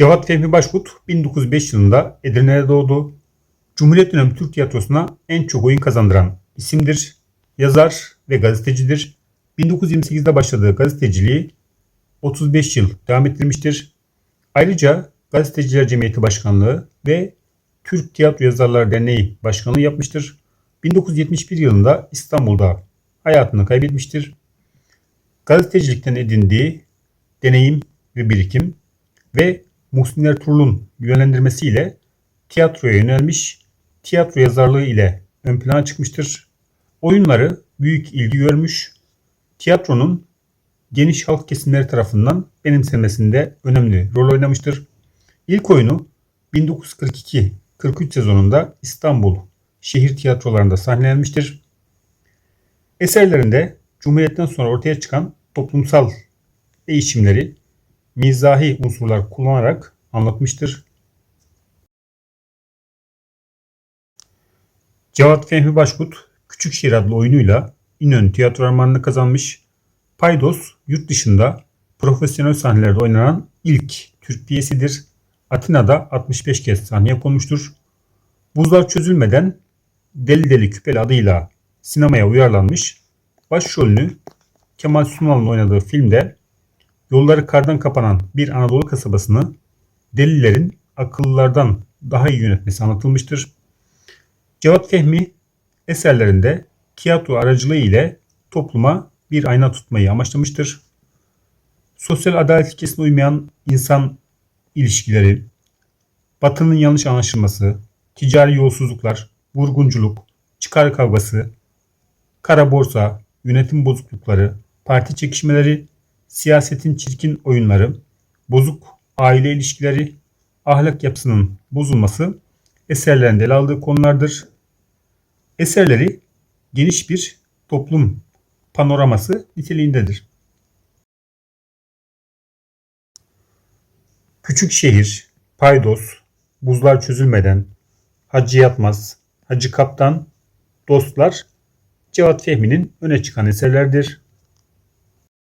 Cevat Fehmi Başkut 1905 yılında Edirne'de doğdu. Cumhuriyet dönemi Türk tiyatrosuna en çok oyun kazandıran isimdir. Yazar ve gazetecidir. 1928'de başladığı gazeteciliği 35 yıl devam ettirmiştir. Ayrıca Gazeteciler Cemiyeti Başkanlığı ve Türk Tiyatro Yazarlar Derneği Başkanlığı yapmıştır. 1971 yılında İstanbul'da hayatını kaybetmiştir. Gazetecilikten edindiği deneyim ve birikim ve Muhsin Ertuğrul'un yönlendirmesiyle tiyatroya yönelmiş, tiyatro yazarlığı ile ön plana çıkmıştır. Oyunları büyük ilgi görmüş, tiyatronun geniş halk kesimleri tarafından benimsenmesinde önemli rol oynamıştır. İlk oyunu 1942-43 sezonunda İstanbul şehir tiyatrolarında sahnelenmiştir. Eserlerinde Cumhuriyet'ten sonra ortaya çıkan toplumsal değişimleri mizahi unsurlar kullanarak anlatmıştır. Cevat Fehmi Başkut Küçükşehir adlı oyunuyla İnönü Tiyatro Armağanını kazanmış. Paydos yurt dışında profesyonel sahnelerde oynanan ilk Türk piyesidir. Atina'da 65 kez sahneye konmuştur. Buzlar çözülmeden Deli Deli Küpeli adıyla sinemaya uyarlanmış. Başrolünü Kemal Sunal'ın oynadığı filmde yolları kardan kapanan bir Anadolu kasabasını delilerin akıllılardan daha iyi yönetmesi anlatılmıştır. Cevat Fehmi eserlerinde tiyatro aracılığı ile topluma bir ayna tutmayı amaçlamıştır. Sosyal adalet ilkesine uymayan insan ilişkileri, batının yanlış anlaşılması, ticari yolsuzluklar, vurgunculuk, çıkar kavgası, kara borsa, yönetim bozuklukları, parti çekişmeleri, siyasetin çirkin oyunları, bozuk aile ilişkileri, ahlak yapısının bozulması eserlerinde ele aldığı konulardır. Eserleri geniş bir toplum panoraması niteliğindedir. Küçük şehir, paydos, buzlar çözülmeden, Hacı Yatmaz, Hacı Kaptan, Dostlar, Cevat Fehmi'nin öne çıkan eserlerdir.